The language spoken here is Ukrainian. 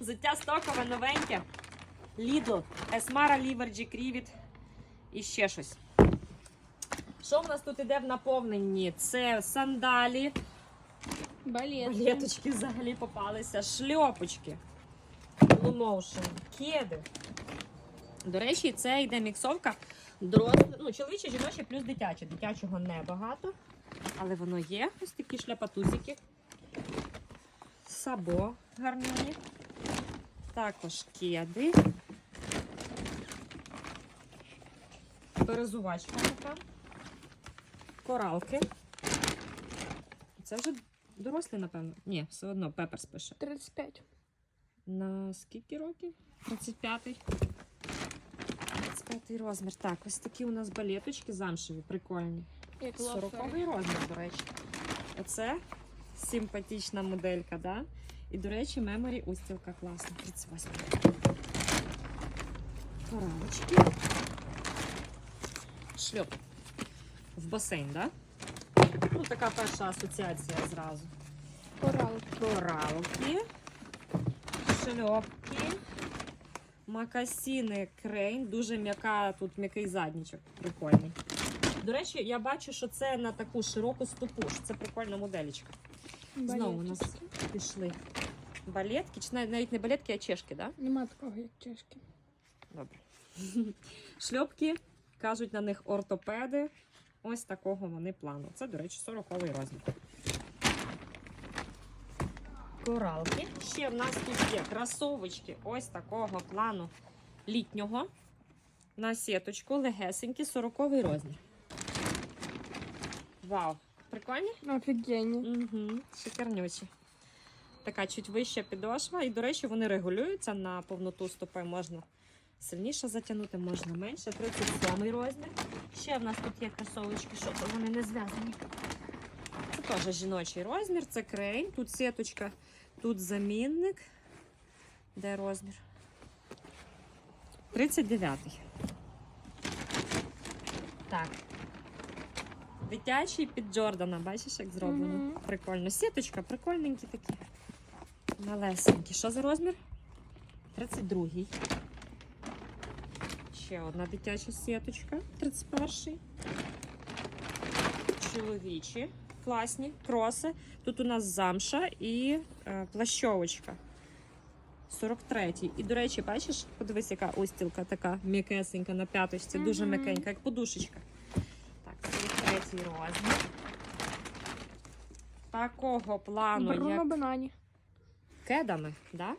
Взуття стокове новеньке. Lidl, Esmara Livergy Крівіт і ще щось. Що в нас тут іде в наповненні? Це сандалі, Балет. балеточки взагалі попалися, шльопочки, Blue кеди. До речі, це йде міксовка доросле, ну, чоловіче, жіноче плюс дитяче. Дитячого небагато, але воно є. Ось такі шляпатузики. Сабо гарні. Також кеди. Перезувачка така. Коралки. Це вже дорослі, напевно. Ні, все одно Пеперс пише. 35. На скільки років? 35-й. 35-й розмір. Так, ось такі у нас балеточки замшеві, прикольні. Як 40-й розмір, до речі. Оце симпатична моделька, да? І, до речі, меморі устілка класна. 38. Коралочки. Шльоп. В басейн, да? Ну, така перша асоціація зразу. Корал. Коралки, шльопки, макасіни крейн. Дуже м'яка, тут м'який заднічок. Прикольний. До речі, я бачу, що це на таку широку стопу. що Це прикольна моделечка. Знову у нас пішли балетки. Чи навіть не балетки, а чешки, так? Да? Нема такого, як чешки. Добре. Шльопки, кажуть на них ортопеди. Ось такого вони плану. Це, до речі, 40-й розмір. Коралки. Ще в нас тут є кросовочки ось такого плану літнього. На сіточку, легесенькі, 40-й розмір. Вау! Прикольні? Офігенні. Угу, шикарнючі. Така чуть вища підошва. І, до речі, вони регулюються на повноту стопи. Можна сильніше затягнути, можна менше. 37 розмір. Ще в нас тут є кросовочки, що то вони не зв'язані. Це теж жіночий розмір, це крейн. Тут сіточка, тут замінник. Де розмір? 39-й. Так. Дитячий під Джордана, бачиш, як зроблено? Мгм. Прикольно. Сіточка, прикольненькі такі. Малесенькі. Що за розмір? 32-й. Ще одна дитяча сіточка. 31-й. Чоловічі. Класні кроси. Тут у нас замша і е, плащовочка. 43-й. І, до речі, бачиш, подивись, яка устілка така м'якесенька на п'яточці, дуже м'якенька, як подушечка. Так, 43-й розмір. Такого плану, Бруно як банані. кедами, да?